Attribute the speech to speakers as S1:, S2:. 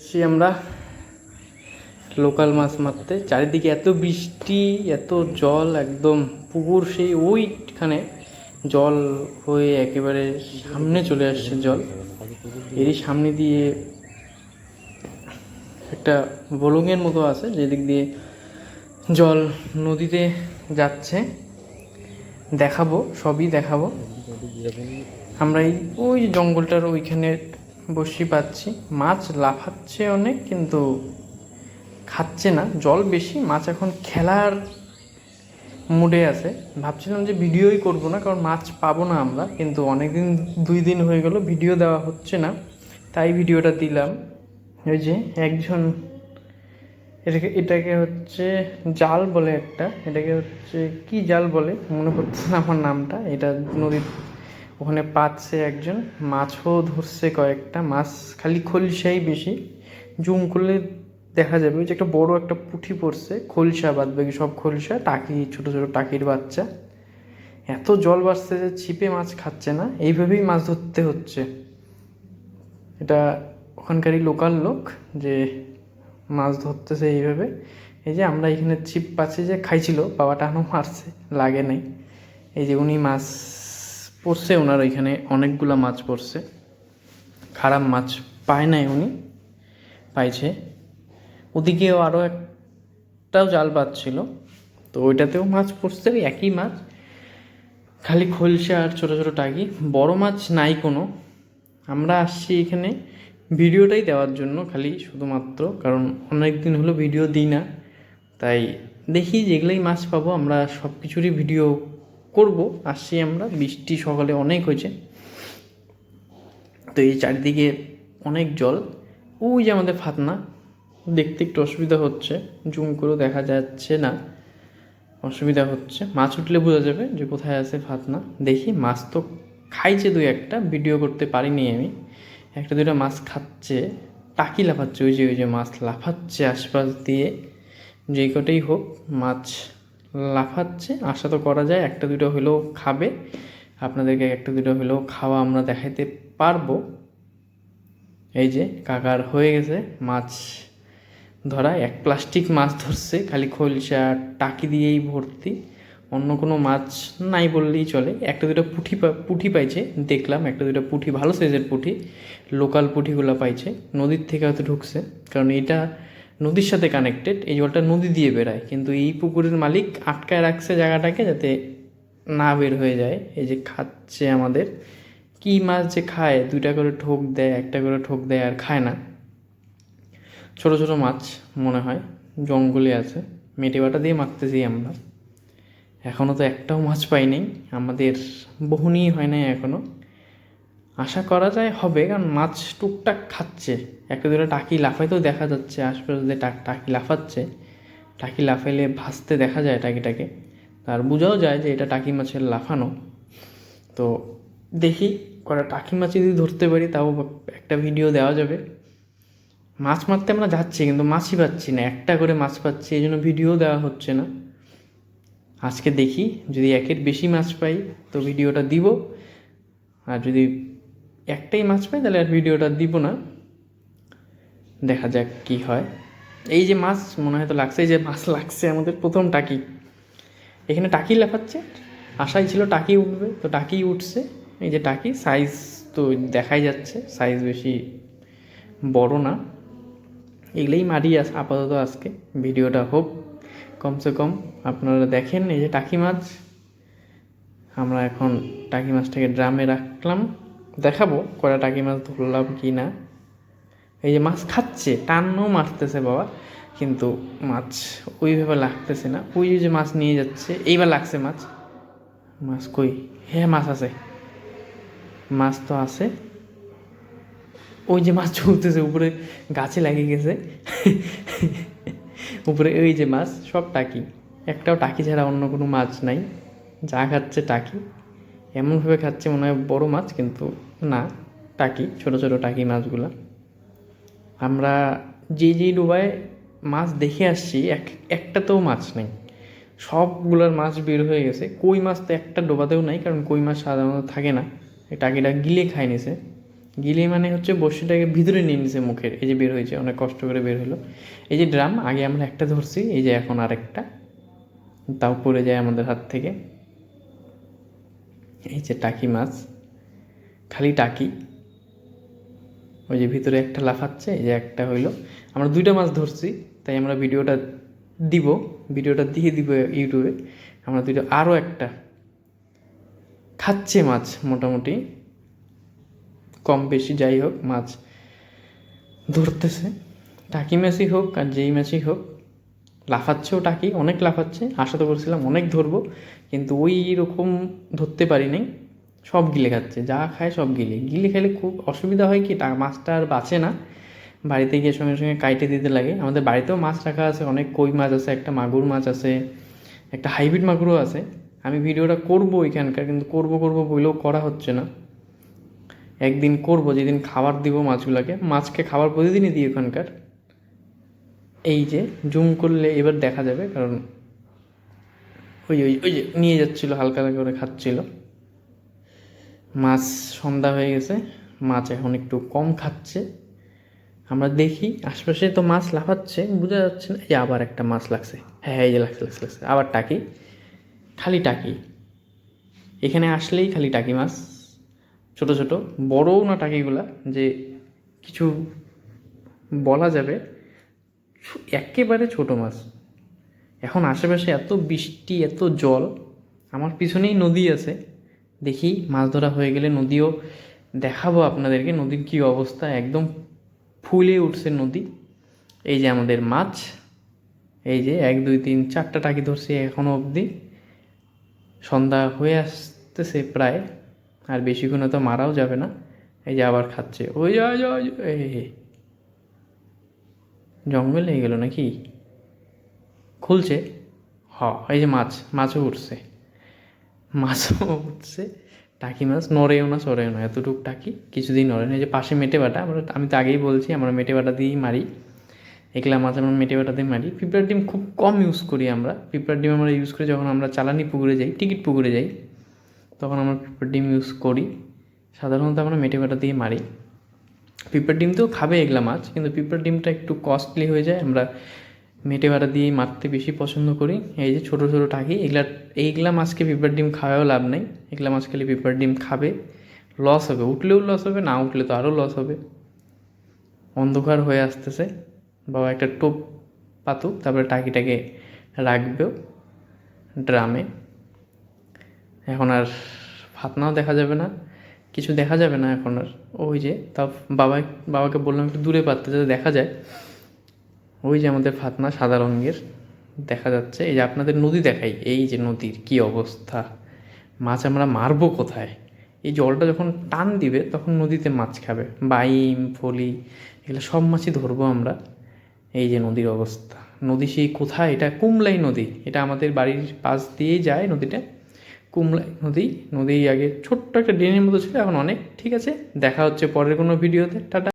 S1: সে আমরা লোকাল মাছ মারতে। চারিদিকে এত বৃষ্টি, এত জল, একদম পুকুর সেই ওইখানে জল হয়ে একেবারে সামনে চলে আসছে জল। এরই সামনে দিয়ে একটা বলুঙের মতো আছে, যেদিক দিয়ে জল নদীতে যাচ্ছে। দেখাবো, সবই দেখাবো। আমরা এই ওই জঙ্গলটার ওইখানে বসি পাচ্ছি। মাছ লাফাচ্ছে অনেক, কিন্তু খাচ্ছে না। জল বেশি, মাছ এখন খেলার মুডে আছে। ভাবছিলাম যে ভিডিওই করব না, কারণ মাছ পাবো না আমরা, কিন্তু অনেকদিন দুই দিন হয়ে গেল, ভিডিও দেওয়া হচ্ছে না। তাই ভিডিওটা দিলাম। ওই যে একজন, এটাকে এটাকে হচ্ছে জাল বলে একটা, এটাকে হচ্ছে কি জাল বলে? মনে পড়ছে না আমার নামটা। এটা নদীর ওখানে পাচ্ছে একজন, মাছও ধরছে কয়েকটা, মাছ খালি খলসাই বেশি। জুম করলে দেখা যাবে যে একটা বড় একটা পুঁটি পড়ছে, খলসা বাদ বাকি সব খলসা, টাকি, ছোট ছোট টাকির বাচ্চা। এত জল বাড়ছে যে ছিপে মাছ খাচ্ছে না, এইভাবেই মাছ ধরতে হচ্ছে। এটা ওখানকারই লোকাল লোক যে মাছ ধরতেছে এইভাবে। এই যে আমরা এখানে ছিপ পাচ্ছি যে খাইছিল, বাবাটা টানো মারছে, লাগে নাই। এই যে উনি মাছ পড়ছে ওনার ওইখানে অনেকগুলো মাছ পড়ছে। খারাপ মাছ পায় নাই উনি, পাইছে। ওদিকেও আরও একটাও জাল পাচ্ছিল তো ওইটাতেও মাছ পড়ছে একই মাছ। খালি খলসা আর ছোটো ছোটো টাকি, বড় মাছ নাই কোনো। আমরা আসছি এখানে ভিডিওটাই দেওয়ার জন্য খালি শুধুমাত্র, কারণ অনেক দিন হলো ভিডিও দিই না। তাই দেখি যেগুলোই মাছ পাবো, আমরা সব কিছুরই ভিডিও করব, আসছি আমরা। বৃষ্টি সকালে অনেক হয়েছে। তো এই চারিদিকে অনেক জল। ওই যে আমাদের ফাতনা, দেখতে একটু অসুবিধা হচ্ছে। জুম করেও দেখা যাচ্ছে না। অসুবিধা হচ্ছে। মাছ উঠলে বোঝা যাবে যে কোথায় আছে ফাতনা। দেখি, মাছ তো খাইছে দুই একটা। ভিডিও করতে পারিনি আমি। একটা দুইটা মাছ খাচ্ছে। টাকি লাফাচ্ছে, ওই যে ওই যে মাছ লাফাচ্ছে আশপাশ দিয়ে। যেই কটাই হোক, মাছ লাফাচ্ছে, আশা তো করা যায়, একটা দুটো হলেও খাবে। আপনাদেরকে একটা দুটো হলেও খাওয়া আমরা দেখাইতে পারব। এই যে, কাকার হয়ে গেছে মাছ ধরা। এক প্লাস্টিক মাছ ধরছে, খালি খলসা টাকি দিয়েই ভর্তি। অন্য কোনো মাছ নাই বললেই চলে। একটা দুটো পুঁঠি পুঁঠি পাইছে, দেখলাম একটা দুটো পুঁঠি, ভালো সাইজের পুঁঠি। লোকাল পুঁঠিগুলো পাইছে। নদীর থেকে হয়তো ঢুকছে। কারণ এটা নদীর সাথে কানেক্টেড এই জলটা নদী দিয়ে বেরায়। কিন্তু এই পুকুরের মালিক আটকায় রাখছে জায়গাটাকে যাতে না বের হয়ে যায়। এই যে খাচ্ছে আমাদের। কি মাছ যে খায়, দুইটা করে ঠোক দেয়, একটা করে ঠোক দেয় আর খায় না। ছোট ছোট মাছ মনে হয়, জঙ্গলে আছে। মেটে বাটা দিয়ে মারতেছি আমরা। এখনও তো একটাও মাছ পাইনি। আমাদের বহুনি হয় নাই এখনও আশা করা যায় হবে, কারণ মাছ টুকটাক খাচ্ছে। একটা দুটো টাকি লাফাইতেও দেখা যাচ্ছে, আশপাশ টাকি লাফাচ্ছে। টাকি লাফাইলে ভাসতে দেখা যায় টাকিটাকে। আর বোঝাও যায় যে এটা টাকি মাছের লাফানো। তো দেখি, কটা টাকি মাছ যদি ধরতে পারি, তাও একটা ভিডিও দেওয়া যাবে। মাছ মারতে আমরা যাচ্ছি, কিন্তু মাছই পাচ্ছি না। একটা করে মাছ পাচ্ছি, এই জন্য ভিডিও দেওয়া হচ্ছে না। আজকে দেখি, যদি একের বেশি মাছ পাই, তো ভিডিওটা দিব। আর যদি একটাই মাছ পাই, তাহলে আর ভিডিওটা দিব না। দেখা যাক কি হয়। এই যে মাছ, মনে হয় তো লাগছে, এই যে মাছ লাগছে আমাদের প্রথম টাকি। এখানে টাকি লাফাচ্ছে, আশাই ছিল টাকি উঠবে, তো টাকি উঠছে। এই যে টাকি সাইজ তো দেখাই যাচ্ছে সাইজ বেশি বড় না। এগুলোই মারি আস, আপাতত আজকে, ভিডিওটা হোক। কমসে কম আপনারা দেখেন, এই যে টাকি মাছ। আমরা এখন টাকি মাছটাকে ড্রামে রাখলাম। দেখাবো কটা টাকি মাছ ধরলাম কি না। এই যে মাছ খাচ্ছে, টানও মারতেছে বাবা, কিন্তু মাছ ওইভাবে লাগতেছে না। ওই যে মাছ নিয়ে যাচ্ছে, এইবার লাগছে মাছ। মাছ কই? হ্যাঁ মাছ আছে। মাছ তো আছে। ওই যে মাছ চলতেছে, উপরে গাছে লাগিয়ে গেছে। উপরে ওই যে মাছ, সব টাকি। একটাও টাকি ছাড়া অন্য কোনো মাছ নাই। যা খাচ্ছে টাকি। এমনভাবে খাচ্ছে মনে হয় বড় মাছ, কিন্তু না, টাকি, ছোট ছোট টাকি মাছগুলা। আমরা যে যেই ডোবায় মাছ দেখে আসছি, এক, একটাতেও মাছ নেই। সবগুলোর মাছ বের হয়ে গেছে। কই মাছ তো একটা ডোবাতেও নাই, কারণ কই মাছ সাধারণত থাকে না। এই টাকিটা গিলে খাই নিছে। গিলে মানে হচ্ছে বড়শিটাকে ভিতরে নিয়ে নিছে মুখের, এই যে বের হয়েছে, অনেক কষ্ট করে বের হলো। এই যে ড্রাম, আগে আমরা একটা ধরছি, এই যে এখন আরেকটা। তাও পড়ে যায় আমাদের হাত থেকে। এই যে টাকি মাছ, খালি টাকি। ওই যে ভিতরে একটা লাফাচ্ছে, এই যে একটা হইল। আমরা দুইটা মাছ ধরছি, তাই আমরা ভিডিওটা দিব, ভিডিওটা দিয়ে দিব ইউটিউবে। আমরা দুইটা আরও একটা খাচ্ছে মাছ মোটামুটি। কম বেশি যাই হোক, মাছ ধরতেছে। টাকি মাছই হোক আর যেই মাছই হোক লাফাচ্ছেও টাকি অনেক লাফাচ্ছে। আশা তো করছিলাম অনেক ধরবো। কিন্তু ওই রকম ধরতে পারি নাই। সব গিলে খাচ্ছে। যা খায় সব গিলে। গিলে খেলে খুব অসুবিধা হয় কি? টা মাছটা আর বাঁচে না। বাড়িতে গিয়ে সঙ্গে সঙ্গে কাইটে দিতে লাগে। আমাদের বাড়িতেও মাছ রাখা আছে। অনেক কই মাছ আছে, একটা মাগুর মাছ আছে, একটা হাইব্রিড মাগুরও আছে। আমি ভিডিওটা করব এখানকার, কিন্তু করব করব বলেও করা হচ্ছে না। একদিন করব, যেদিন খাবার দিব মাছগুলোকে। মাছকে খাবার প্রতিদিনই দিই ওখানকার। এই যে জুম করলে এবার দেখা যাবে, কারণ ওই ওই ওই যে নিয়ে যাচ্ছিল, হালকা হালকা করে খাচ্ছিল। মাছ সন্ধ্যা হয়ে গেছে, মাছ এখন একটু কম খাচ্ছে। আমরা দেখি, আশপাশে তো মাছ লাফাচ্ছে, বোঝা যাচ্ছে না। এই যে আবার একটা মাছ লাগছে। হ্যাঁ হ্যাঁ এই যে লাগছে লাগছে লাগছে। আবার টাকি। খালি টাকি। এখানে আসলেই খালি টাকি মাছ। ছোট ছোট। বড়ও না টাকিগুলা, যে কিছু বলা যাবে। একেবারে ছোট মাছ। এখন আশেপাশে এত বৃষ্টি, এত জল, আমার পিছনেই নদী আছে। দেখি মাছ ধরা হয়ে গেলে নদীও দেখাবো আপনাদেরকে, নদীর কী অবস্থা। একদম ফুলে উঠছে নদী। এই যে আমাদের মাছ, এই যে এক, দুই, তিন, চারটা টাকি ধরছি এখনও অবধি। সন্ধ্যা হয়ে আসতেছে প্রায়, আর বেশিক্ষণে তো মারাও যাবে না। এই যে আবার খাচ্ছে। ওই এই। জঙ্গল হয়ে গেল নাকি? খুলছে। হ, এই যে মাছ, মাছও উঠছে। মাছও উঠছে। টাকি মাছ নড়েও না, সরেও না, এতটুকু টাকি, কিছুদিন নড়ে না। এই যে পাশে মেটে বাটা, আমরা আমি তো আগেই বলছি, আমরা মেটে বাটা দিয়েই মারি। এগুলা মাছ আমরা মেটে দিয়ে মারি। পিঁপড়ার ডিম খুব কম ইউজ করি আমরা। পিঁপড়ার ডিম আমরা ইউজ করি যখন আমরা চালানি পুকুরে যাই, টিকিট পুকুরে যাই, তখন আমরা পিঁপড়ার ডিম ইউজ করি। সাধারণত আমরা মেটে বাটা দিয়ে মারি। পিঁপড়ার ডিম তো খাবে এগুলা মাছ, কিন্তু পিঁপড়ার ডিমটা একটু কস্টলি হয়ে যায়। আমরা মেটে ভাড়া দিয়ে মারতে বেশি পছন্দ করি। এই যে ছোটো ছোটো টাকি, এগুলা, এইগুলা মাছকে পিঁপড়ার ডিম খাওয়াও লাভ নেই। এগুলা মাছ খেলে পিঁপড়ার ডিম খাবে লস হবে। উঠলেও লস হবে, না উঠলে তো আরও লস হবে। অন্ধকার হয়ে আসতেছে। বাবা একটা টোপ পাতুক তারপরে টাকিটাকে রাখবেও ড্রামে। এখন আর ফাতনাও দেখা যাবে না। কিছু দেখা যাবে না এখন আর। ওই যে তা বাবা বাবাকে বললাম একটু দূরে পাততে যাতে দেখা যায়। ওই যে আমাদের ফাতনা সাদা রঙের, দেখা যাচ্ছে। এই যে আপনাদের নদী দেখাই, এই যে নদীর কি অবস্থা? মাছ আমরা মারবো কোথায়? এই জলটা যখন টান দিবে, তখন নদীতে মাছ খাবে। বাইম, ফলি, এগুলো সব মাছই ধরবো আমরা। এই যে নদীর অবস্থা। নদী সেই কোথায়? এটা কুমলাই নদী। এটা আমাদের বাড়ির পাশ দিয়েই যায় নদীটা। কুমলাই নদী নদী আগে ছোট্ট একটা ড্রেনের মতো ছিল, এখন অনেক। ঠিক আছে, দেখা হচ্ছে পরের কোনো ভিডিওতে। টাটা।